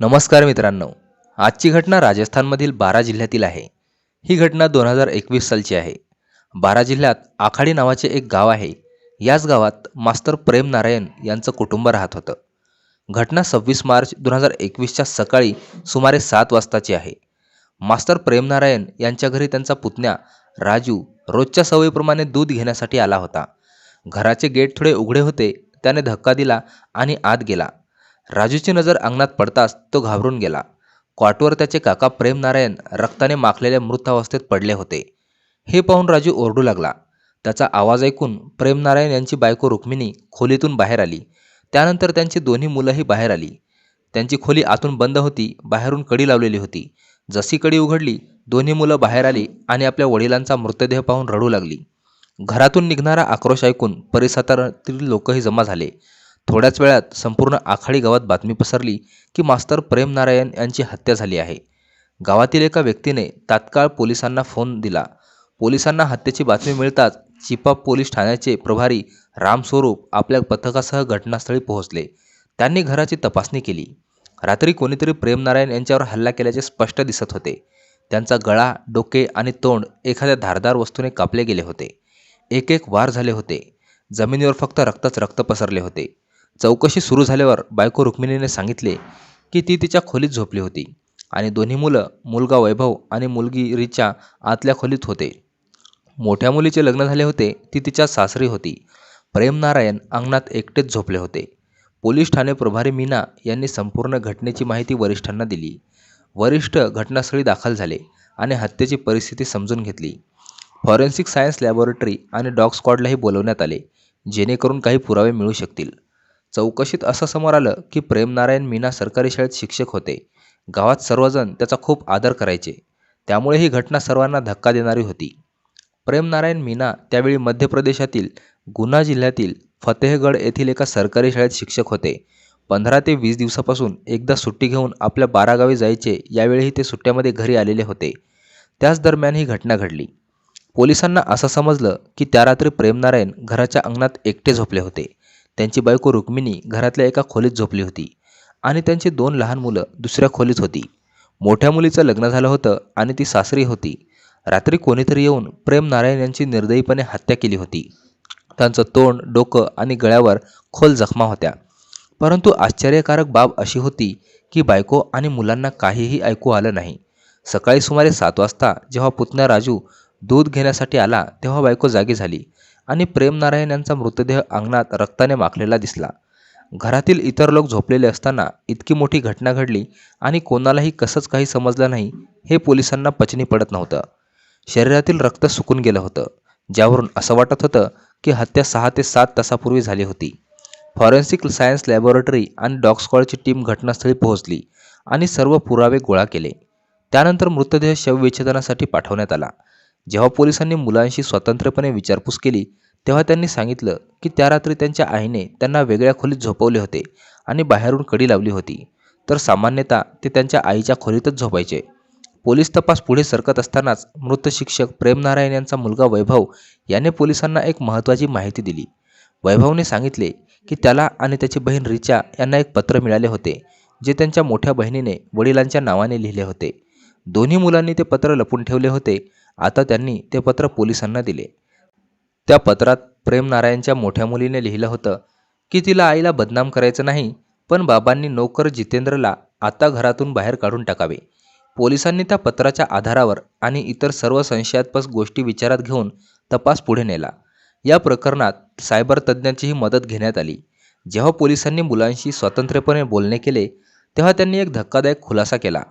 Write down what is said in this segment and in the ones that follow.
नमस्कार मित्रांनो. आजची घटना राजस्थानमधील बारा जिल्ह्यातील आहे. ही घटना दोन हजार एकवीस सालची आहे. बारा जिल्ह्यात आखाडी नावाचे एक गाव आहे. याच गावात मास्तर प्रेम नारायण यांचं कुटुंब राहत होतं. घटना सव्वीस मार्च दोन हजार एकवीसच्या सकाळी सुमारे सात वाजताची आहे. मास्तर प्रेम नारायण यांच्या घरी त्यांचा पुतण्या राजू रोजच्या सवयीप्रमाणे दूध घेण्यासाठी आला होता. घराचे गेट थोडे उघडे होते त्याने धक्का दिला आणि आत गेला. राजूची नजर अंगणात पडताच तो घाबरून गेला. क्वाटवर त्याचे काका प्रेमनारायण रक्ताने माखलेल्या मृतावस्थेत पडले होते. हे पाहून राजू ओरडू लागला. त्याचा आवाज ऐकून प्रेमनारायण यांची बायको रुक्मिणी खोलीतून बाहेर आली. त्यानंतर त्यांची दोन्ही मुलंही बाहेर आली. त्यांची खोली आतून बंद होती बाहेरून कडी लावलेली होती. जशी कडी उघडली दोन्ही मुलं बाहेर आली आणि आपल्या वडिलांचा मृतदेह पाहून रडू लागली. घरातून निघणारा आक्रोश ऐकून परिसरातील लोकही जमा झाले. थोड्याच वेळात संपूर्ण आखाडी गावात बातमी पसरली की मास्तर प्रेम नारायण यांची हत्या झाली आहे. गावातील एका व्यक्तीने तात्काळ पोलिसांना फोन दिला. पोलिसांना हत्येची बातमी मिळताच चिपा पोलीस ठाण्याचे प्रभारी रामस्वरूप आपल्या पथकासह घटनास्थळी पोहोचले. त्यांनी घराची तपासणी केली. रात्री कोणीतरी प्रेमनारायण यांच्यावर हल्ला केल्याचे स्पष्ट दिसत होते. त्यांचा गळा डोके आणि तोंड एखाद्या धारदार वस्तूने कापले गेले होते. एक एक वार झाले होते. जमिनीवर फक्त रक्तच रक्त पसरले होते. चौकशी सुरू झाल्यावर बायको रुक्मिणीने सांगितले की ती तिच्या खोलीत झोपली होती आणि दोन्ही मुलं मुलगा वैभव आणि मुलगी रिचा आतल्या खोलीत होते. मोठ्या मुलीचे लग्न झाले होते ती तिच्या सासरी होती. प्रेम नारायण अंगणात एकटेच झोपले होते. पोलीस ठाणे प्रभारी मीना यांनी संपूर्ण घटनेची माहिती वरिष्ठांना दिली. वरिष्ठ घटनास्थळी दाखल झाले आणि हत्येची परिस्थिती समजून घेतली. फॉरेन्सिक सायन्स लॅबोरेटरी आणि डॉग स्क्वॉडलाही बोलवण्यात आले जेणेकरून काही पुरावे मिळू शकतील. चौकशीत असं समोर आलं की प्रेमनारायण मीना सरकारी शाळेत शिक्षक होते. गावात सर्वजण त्याचा खूप आदर करायचे. त्यामुळे ही घटना सर्वांना धक्का देणारी होती. प्रेमनारायण मीना त्यावेळी मध्य प्रदेशातील गुना जिल्ह्यातील फतेहगड येथील एका सरकारी शाळेत शिक्षक होते. पंधरा ते वीस दिवसापासून एकदा सुट्टी घेऊन आपल्या बारा गावी जायचे यावेळीही ते सुट्ट्यामध्ये घरी आलेले होते. त्याच दरम्यान ही घटना घडली. पोलिसांना असं समजलं की त्या रात्री प्रेमनारायण घराच्या अंगणात एकटे झोपले होते. त्यांची बायको रुक्मिणी घरातल्या एका खोलीत झोपली होती आणि त्यांची दोन लहान मुलं दुसऱ्या खोलीत होती. मोठ्या मुलीचं लग्न झालं होतं आणि ती सासरी होती. रात्री कोणीतरी येऊन प्रेम नारायण यांची निर्दयीपणे हत्या केली होती. त्यांचं तोंड डोकं आणि गळ्यावर खोल जखमा होत्या. परंतु आश्चर्यकारक बाब अशी होती की बायको आणि मुलांना काहीही ऐकू आलं नाही. सकाळी सुमारे सात वाजता जेव्हा पुतण्या राजू दूध घेण्यासाठी आला तेव्हा बायको जागी झाली. आणि प्रेम नारायण यांचा मृतदेह अंगणात रक्ताने माखलेला दिसला. घरातील इतर लोक झोपलेले असताना इतकी मोठी घटना घडली आणि कोणालाही कसंच काही समजलं नाही हे पोलिसांना पचनी पडत नव्हतं. शरीरातील रक्त सुकून गेलं होतं ज्यावरून असं वाटत होतं की हत्या सहा ते सात तासापूर्वी झाली होती. फॉरेन्सिक सायन्स लॅबोरेटरी आणि डॉग स्क्वॉडची टीम घटनास्थळी पोहोचली आणि सर्व पुरावे गोळा केले. त्यानंतर मृतदेह शवविच्छेदनासाठी पाठवण्यात आला. जेव्हा पोलिसांनी मुलांशी स्वतंत्रपणे विचारपूस केली तेव्हा त्यांनी सांगितलं की त्या रात्री त्यांच्या आईने त्यांना वेगळ्या खोलीत झोपवले होते आणि बाहेरून कडी लावली होती. तर सामान्यतः ते त्यांच्या आईच्या खोलीतच झोपायचे. पोलीस तपास पुढे सरकत असतानाच मृत शिक्षक प्रेमनारायण यांचा मुलगा वैभव याने पोलिसांना एक महत्त्वाची माहिती दिली. वैभवने सांगितले की त्याला आणि त्याची बहीण रिचा यांना एक पत्र मिळाले होते जे त्यांच्या मोठ्या बहिणीने वडिलांच्या नावाने लिहिले होते. दोन्ही मुलांनी ते पत्र लपून ठेवले होते आता त्यांनी ते पत्र पोलिसांना दिले. त्या पत्रात प्रेम नारायणच्या मोठ्या मुलीने लिहिलं होतं की तिला आईला बदनाम करायचं नाही पण बाबांनी नोकर जितेंद्रला आता घरातून बाहेर काढून टाकावे. पोलिसांनी त्या पत्राच्या आधारावर आणि इतर सर्व संशयास्पद गोष्टी विचारात घेऊन तपास पुढे नेला. या प्रकरणात सायबर तज्ज्ञांचीही मदत घेण्यात आली. जेव्हा पोलिसांनी मुलांशी स्वतंत्रपणे बोलणे केले तेव्हा त्यांनी एक धक्कादायक खुलासा केला.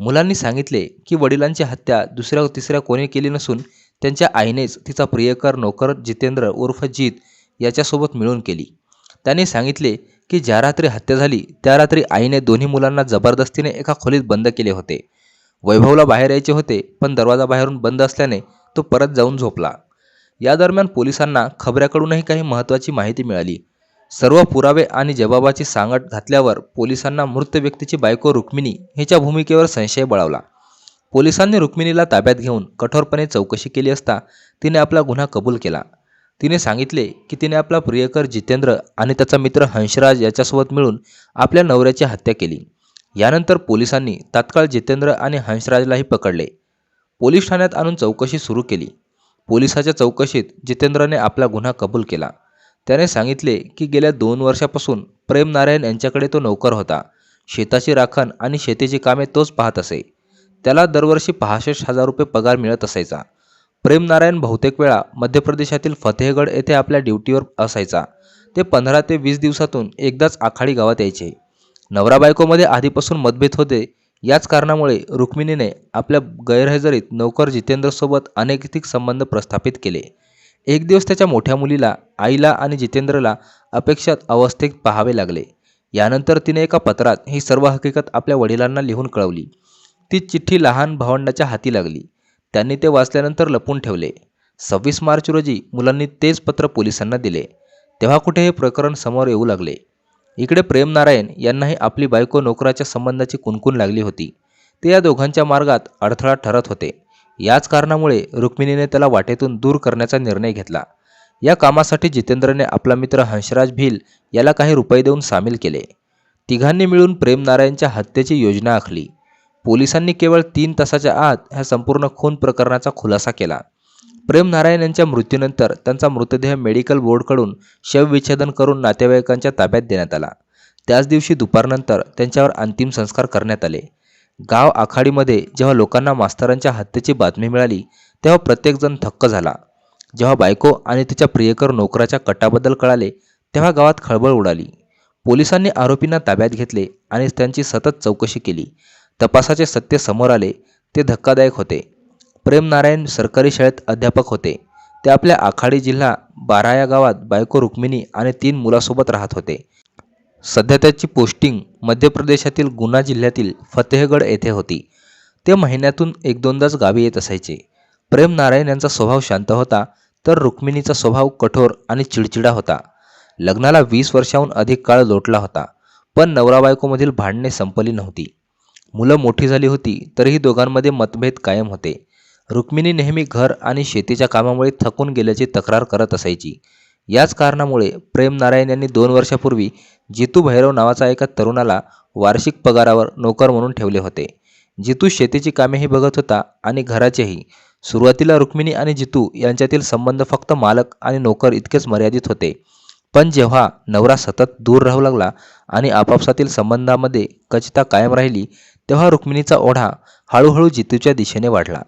मुलांनी सांगितले की वडिलांची हत्या दुसऱ्या तिसऱ्या कोणी केली नसून त्यांच्या आईनेच तिचा प्रियकर नोकर जितेंद्र उर्फ जीत याच्यासोबत मिळून केली. त्याने सांगितले की ज्या रात्री हत्या झाली त्या रात्री आईने दोन्ही मुलांना जबरदस्तीने एका खोलीत बंद केले होते. वैभवला बाहेर यायचे होते पण दरवाजा बाहेरून बंद असल्याने तो परत जाऊन झोपला. या दरम्यान पोलिसांना खबऱ्याकडूनही काही महत्त्वाची माहिती मिळाली. सर्व पुरावे आणि जबाबाची सांगड घातल्यावर पोलिसांना मृत व्यक्तीची बायको रुक्मिणी हिच्या भूमिकेवर संशय बळावला. पोलिसांनी रुक्मिणीला ताब्यात घेऊन कठोरपणे चौकशी केली असता तिने आपला गुन्हा कबूल केला. तिने सांगितले की तिने आपला प्रियकर जितेंद्र आणि त्याचा मित्र हंसराज याच्यासोबत मिळून आपल्या नवऱ्याची हत्या केली. यानंतर पोलिसांनी तात्काळ जितेंद्र आणि हंसराजलाही पकडले. पोलीस ठाण्यात आणून चौकशी सुरू केली. पोलिसाच्या चौकशीत जितेंद्रने आपला गुन्हा कबूल केला. त्याने सांगितले की गेल्या दोन वर्षापासून प्रेम नारायण यांच्याकडे तो नोकर होता. शेताची राखण आणि शेतीची कामे तोच पाहत असे. त्याला दरवर्षी पासष्ट हजार रुपये पगार मिळत असायचा. प्रेम नारायण बहुतेक वेळा मध्य प्रदेशातील फतेहगड येथे आपल्या ड्युटीवर असायचा. ते पंधरा ते वीस दिवसातून एकदाच आखाडी गावात यायचे. नवरा बायकोमध्ये आधीपासून मतभेद होते. याच कारणामुळे रुक्मिणीने आपल्या गैरहजेरीत नोकर जितेंद्रसोबत अनैतिक संबंध प्रस्थापित केले. एक दिवस त्याच्या मोठ्या मुलीला आईला आणि जितेंद्रला अपेक्षात अवस्थेत पाहावे लागले. यानंतर तिने एका पत्रात ही सर्व हकीकत आपल्या वडिलांना लिहून कळवली. ती चिठ्ठी लहान भावंडाच्या हाती लागली. त्यांनी ते वाचल्यानंतर लपून ठेवले. सव्वीस मार्च रोजी मुलांनी तेच पत्र पोलिसांना दिले. तेव्हा कुठे हे प्रकरण समोर येऊ लागले? इकडे प्रेम नारायण यांनाही आपली बायको नोकराच्या संबंधाची कुणकुण लागली होती. ते या दोघांच्या मार्गात अडथळा ठरत होते. याच कारणामुळे रुक्मिणीने त्याला वाटेतून दूर करण्याचा निर्णय घेतला. या कामासाठी जितेंद्रने आपला मित्र हंसराज भिल याला काही रुपये देऊन सामील केले. तिघांनी मिळून प्रेम नारायणच्या हत्येची योजना आखली. पोलिसांनी केवळ तीन तासाच्या आत ह्या संपूर्ण खून प्रकरणाचा खुलासा केला. प्रेम नारायण यांच्या मृत्यूनंतर त्यांचा मृतदेह मेडिकल बोर्डकडून शवविच्छेदन करून नातेवाईकांच्या ताब्यात देण्यात आला. त्याच दिवशी दुपारनंतर त्यांच्यावर अंतिम संस्कार करण्यात आले. गाव आखाडीमध्ये जेव्हा लोकांना मास्तरांच्या हत्येची बातमी मिळाली तेव्हा प्रत्येकजण थक्क झाला. जेव्हा बायको आणि तिच्या प्रियकर नोकराच्या कटाबद्दल कळाले तेव्हा गावात खळबळ उडाली. पोलिसांनी आरोपींना ताब्यात घेतले आणि त्यांची सतत चौकशी केली. तपासाचे सत्य समोर आले ते धक्कादायक होते. प्रेम नारायण सरकारी शाळेत अध्यापक होते. ते आपल्या आखाडी जिल्हा बारा या गावात बायको रुक्मिणी आणि तीन मुलासोबत राहत होते. सध्या त्याची पोस्टिंग मध्य प्रदेशातील गुना जिल्ह्यातील फतेहगड येथे होती. ते महिन्यातून एक दोनदाच गावी येत असायचे. प्रेम नारायण यांचा स्वभाव शांत होता तर रुक्मिणीचा स्वभाव कठोर आणि चिडचिडा होता. लग्नाला वीस वर्षाहून अधिक काळ लोटला होता पण नवरा बायकोमधील भांडणे संपली नव्हती. मुलं मोठी झाली होती तरीही दोघांमध्ये मतभेद कायम होते. रुक्मिणी नेहमी घर आणि शेतीच्या कामामुळे थकून गेल्याची तक्रार करत असायची. याच कारणामुळे प्रेम नारायण यांनी दोन वर्षापूर्वी जितू भैरव नावाचा एका तरुणाला वार्षिक पगारावर नोकर म्हणून ठेवले होते. जितू शेतीची कामेही बघत होता आणि घराचेही. सुरुवातीला रुक्मिणी आणि जितू यांच्यातील संबंध फक्त मालक आणि नोकर इतकेच मर्यादित होते. पण जेव्हा नवरा सतत दूर राहू लागला आणि आपापसातील संबंधामध्ये कचिता कायम राहिली तेव्हा रुक्मिणीचा ओढा हळूहळू जितूच्या दिशेने वाढला.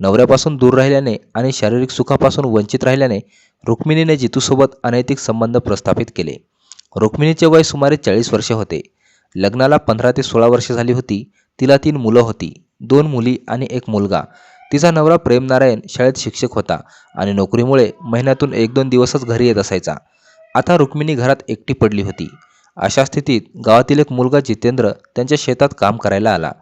नवऱ्यापासून दूर राहिल्याने आणि शारीरिक सुखापासून वंचित राहिल्याने रुक्मिणीने जितूसोबत अनैतिक संबंध प्रस्थापित केले. रुक्मिणीचे वय सुमारे चाळीस वर्षे होते. लग्नाला पंधरा ते सोळा वर्षे झाली होती. तिला तीन मुलं होती. दोन मुली आणि एक मुलगा. तिचा नवरा प्रेम नारायण शाळेत शिक्षक होता आणि नोकरीमुळे महिन्यातून एक दोन दिवसच घरी येत असायचा. आता रुक्मिणी घरात एकटी पडली होती. अशा स्थितीत गावातील एक मुलगा जितेंद्र त्यांच्या शेतात काम करायला आला.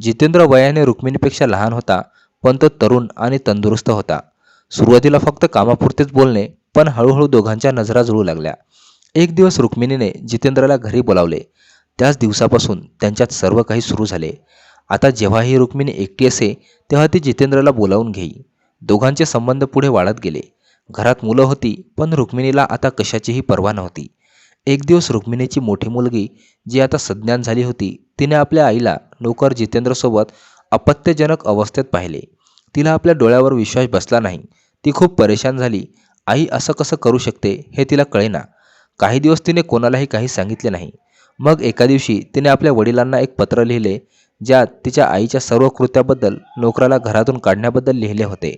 जितेंद्र वयाने रुक्मिणीपेक्षा लहान होता. पण तो तरुण आणि तंदुरुस्त होता. सुरुवातीला फक्त कामापुरतेच बोलणे पण हळूहळू दोघांच्या नजरा जुळू लागल्या. एक दिवस रुक्मिणीने जितेंद्रला घरी बोलावले. त्याच दिवसापासून त्यांच्यात सर्व काही सुरू झाले. आता जेव्हाही रुक्मिणी एकटी असे तेव्हा ती जितेंद्रला बोलावून घेई. दोघांचे संबंध पुढे वाढत गेले. घरात मुलं होती पण रुक्मिणीला आता कशाचीही पर्वा नव्हती. एक दिवस रुक्मिणीची मोठी मुलगी जी आता सज्ञान झाली होती तिने आपल्या आईला नोकर जितेंद्रसोबत अपत्यजनक अवस्थेत पाहिले. तिला आपल्या डोळ्यावर विश्वास बसला नाही. ती खूप परेशान झाली. आई असं कसं करू शकते हे तिला कळेना. काही दिवस तिने कोणालाही काही सांगितले नाही. मग एका दिवशी तिने आपल्या वडिलांना एक पत्र लिहिले ज्यात तिच्या आईच्या सर्व कृत्याबद्दल नोकराला घरातून काढण्याबद्दल लिहिले होते.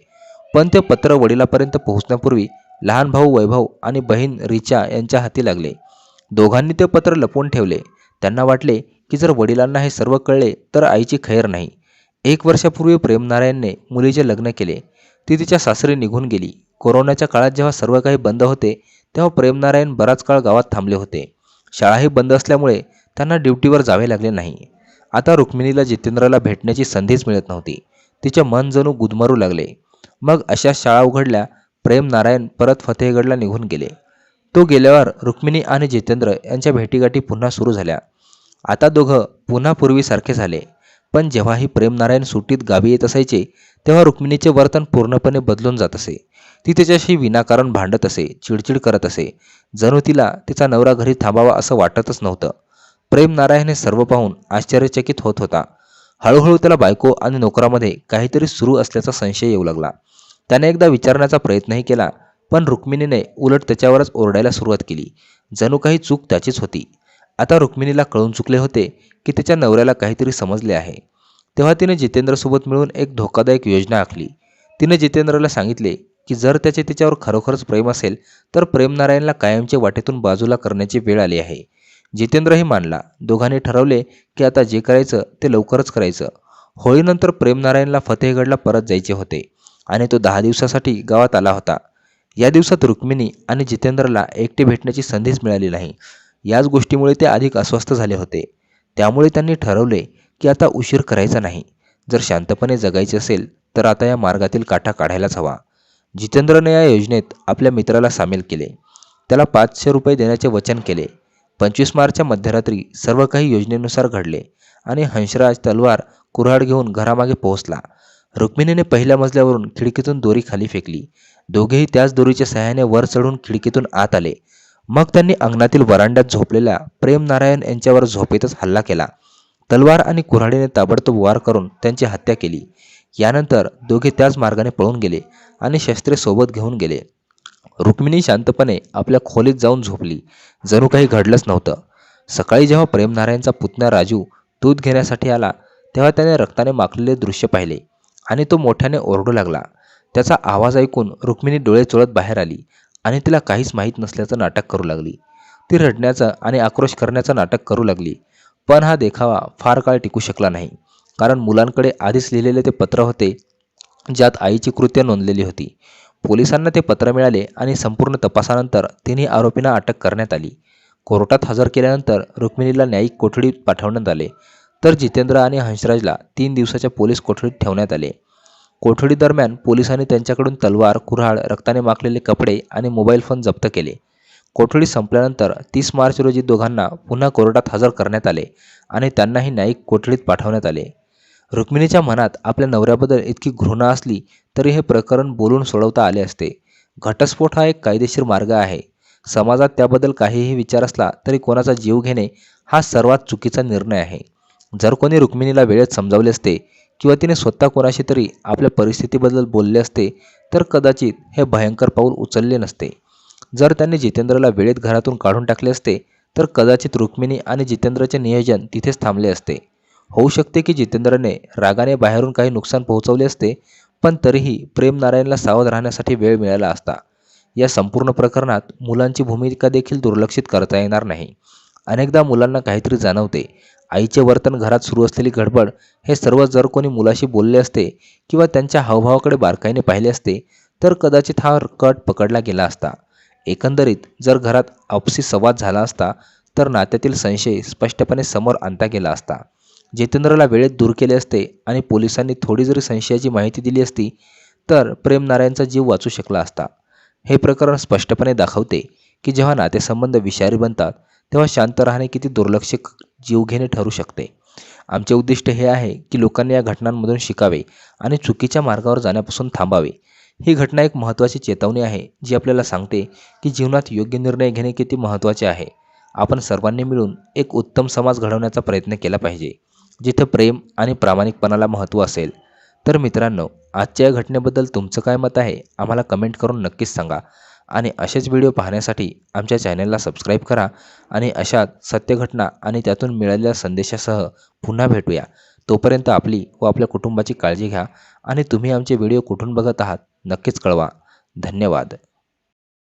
पण ते पत्र वडिलापर्यंत पोहोचण्यापूर्वी लहान भाऊ वैभव आणि बहीण रिचा यांच्या हाती लागले. दोघांनी ते पत्र लपवून ठेवले. त्यांना वाटले की जर वडिलांना हे सर्व कळले तर आईची खैर नाही. एक वर्षापूर्वी प्रेमनारायणने मुलीचे लग्न केले. ती तिच्या सासरी निघून गेली. कोरोनाच्या काळात जेव्हा सर्व काही बंद होते तेव्हा प्रेमनारायण बराच काळ गावात थांबले होते. शाळाही बंद असल्यामुळे त्यांना ड्युटीवर जावे लागले नाही. आता रुक्मिणीला जितेंद्रला भेटण्याची संधीच मिळत नव्हती. तिचे मन जणू गुदमरू लागले. मग अशा शाळा उघडल्या प्रेम नारायण परत फतेहगडला निघून गेले. तो गेल्यावर रुक्मिणी आणि जितेंद्र यांच्या भेटीगाठी पुन्हा सुरू झाल्या. आता दोघं पुन्हा पूर्वीसारखे झाले. पण जेव्हाही प्रेमनारायण सुट्टीत गावी येत असायचे तेव्हा रुक्मिणीचे वर्तन पूर्णपणे बदलून जात असे. ती त्याच्याशी विनाकारण भांडत असे चिडचिड करत असे. जणू तिला तिचा नवरा घरी थांबावा असं वाटतच नव्हतं. प्रेमनारायण हे सर्व पाहून आश्चर्यचकित होत होता. हळूहळू त्याला बायको आणि नोकरामध्ये काहीतरी सुरू असल्याचा संशय येऊ लागला. त्याने एकदा विचारण्याचा प्रयत्नही केला पण रुक्मिणीने उलट त्याच्यावरच ओरडायला सुरुवात केली. जणू काही चूक त्याचीच होती. आता रुक्मिणीला कळून चुकले होते की तिच्या नवऱ्याला काहीतरी समजले आहे. तेव्हा तिने जितेंद्रसोबत मिळून एक धोकादायक योजना आखली. तिने जितेंद्रला सांगितले की जर त्याचे तिच्यावर खरोखरच प्रेम असेल तर प्रेमनारायणला कायमचे वाटेतून बाजूला करण्याची वेळ आली आहे. जितेंद्रही मानला. दोघांनी ठरवले की आता जे करायचं ते लवकरच करायचं. होळीनंतर प्रेमनारायणला फतेहगडला परत जायचे होते आणि तो दहा दिवसासाठी गावात आला होता. या दिवसात रुक्मिणी आणि जितेंद्रला एकटे भेटण्याची संधीच मिळाली नाही. याच गोष्टीमुळे ते अधिक अस्वस्थ झाले होते. त्यामुळे त्यांनी ठरवले की आता उशीर करायचा नाही. जर शांतपणे जगायचे असेल तर आता या मार्गातील काटा काढायलाच हवा. जितेंद्रने या योजनेत आपल्या मित्राला सामील केले. त्याला पाचशे रुपये देण्याचे वचन केले. पंचवीस मार्चच्या मध्यरात्री सर्व काही योजनेनुसार घडले आणि हंसराज तलवार कुऱ्हाड घेऊन घरामागे पोहोचला. रुक्मिणीने पहिल्या मजल्यावरून खिडकीतून दोरी खाली फेकली. दोघेही त्याच दोरीच्या सहाय्याने वर चढून खिडकीतून आत आले. मग त्यांनी अंगणातील वरांड्यात झोपलेल्या प्रेमनारायण यांच्यावर झोपेतच हल्ला केला. तलवार आणि कुऱ्हाडीने ताबडतोब वार करून त्यांची हत्या केली. यानंतर दोघे त्याच मार्गाने पळून गेले आणि शस्त्रे सोबत घेऊन गेले. रुक्मिणी शांतपणे आपल्या खोलीत जाऊन झोपली. जणू काही घडलंच नव्हतं. सकाळी जेव्हा प्रेमनारायणचा पुतण्या राजू दूध घेण्यासाठी आला तेव्हा त्याने रक्ताने माखलेले दृश्य पाहिले आणि तो मोठ्याने ओरडू लागला. त्याचा आवाज ऐकून रुक्मिणी डोळे चोळत बाहेर आली. आणि तिला काहीच माहीत नसल्याचं नाटक करू लागली. ती रडण्याचं आणि आक्रोश करण्याचं नाटक करू लागली. पण हा देखावा फार काळ टिकू शकला नाही. कारण मुलांकडे आधीच लिहिलेले ते पत्र होते ज्यात आईची कृत्य नोंदलेली होती. पोलिसांना ते पत्र मिळाले आणि संपूर्ण तपासानंतर तिन्ही आरोपींना अटक करण्यात आली. कोर्टात हजर केल्यानंतर रुक्मिणीला न्यायिक कोठडीत पाठवण्यात आले. तर जितेंद्र आणि हंसराजला तीन दिवसाच्या पोलीस कोठडीत ठेवण्यात आले. कोठडी दरम्यान पोलिसांनी त्यांच्याकडून तलवार कुऱ्हाड रक्ताने माखलेले कपडे आणि मोबाईल फोन जप्त केले. कोठडी संपल्यानंतर तीस मार्च रोजी दोघांना पुन्हा कोर्टात हजर करण्यात आले आणि त्यांनाही न्यायिक कोठडीत पाठवण्यात आले. रुक्मिणीच्या मनात आपल्या नवऱ्याबद्दल इतकी घृणा असली तरी हे प्रकरण बोलून सोडवता आले असते. घटस्फोट हा एक कायदेशीर मार्ग आहे. समाजात त्याबद्दल काहीही विचार असला तरी कोणाचा जीव घेणे हा सर्वात चुकीचा निर्णय आहे. जर कोणी रुक्मिणीला वेळेत समजावले असते किंवा तिने स्वतः कोणाशी तरी आपल्या परिस्थितीबद्दल बोलले असते तर कदाचित हे भयंकर पाऊल उचलले नसते. जर त्यांनी जितेंद्रला वेळेत घरातून काढून टाकले असते तर कदाचित रुक्मिणी आणि जितेंद्रचे नियोजन तिथेच थांबले असते. होऊ शकते की जितेंद्रने रागाने बाहेरून काही नुकसान पोहोचवले असते पण तरीही प्रेम नारायणला सावध राहण्यासाठी वेळ मिळाला असता. या संपूर्ण प्रकरणात मुलांची भूमिका देखील दुर्लक्षित करता येणार नाही. अनेकदा मुलांना काहीतरी जाणवते. आईचे वर्तन घरात सुरू असलेली गडबड हे सर्व जर कोणी मुलाशी बोलले असते किंवा त्यांच्या हावभावाकडे बारकाईने पाहिले असते तर कदाचित हा कट पकडला गेला असता. एकंदरीत जर घरात आपसी संवाद झाला असता तर नात्यातील संशय स्पष्टपणे समोर आणता गेला असता. जितेंद्रला वेळेत दूर केले असते आणि पोलिसांनी थोडी जरी संशयाची माहिती दिली असती तर प्रेम नारायणचा जीव वाचू शकला असता. हे प्रकरण स्पष्टपणे दाखवते की जेव्हा नातेसंबंध विषारी बनतात तेव्हा शांत राहणे किती दुर्लक्ष जीवघेणे ठरू शकते. आमचे उद्दिष्ट हे आहे की लोकांनी या घटनांमधून शिकावे आणि चुकीच्या मार्गावर जाण्यापासून थांबावे. ही घटना एक महत्त्वाची चेतावणी आहे जी आपल्याला सांगते की जीवनात योग्य निर्णय घेणे किती महत्त्वाचे आहे. आपण सर्वांनी मिळून एक उत्तम समाज घडवण्याचा प्रयत्न केला पाहिजे जिथं प्रेम आणि प्रामाणिकपणाला महत्त्व असेल. तर मित्रांनो आजच्या या घटनेबद्दल तुमचं काय मत आहे आम्हाला कमेंट करून नक्कीच सांगा. आणि असेच व्हिडिओ पाहण्यासाठी आमच्या चॅनलला सबस्क्राईब करा आणि अशात सत्यघटना आणि त्यातून मिळालेल्या संदेशासह पुन्हा भेटूया. तोपर्यंत आपली व आपल्या कुटुंबाची काळजी घ्या आणि तुम्ही आमचे व्हिडिओ कुठून बघत आहात नक्कीच कळवा. धन्यवाद.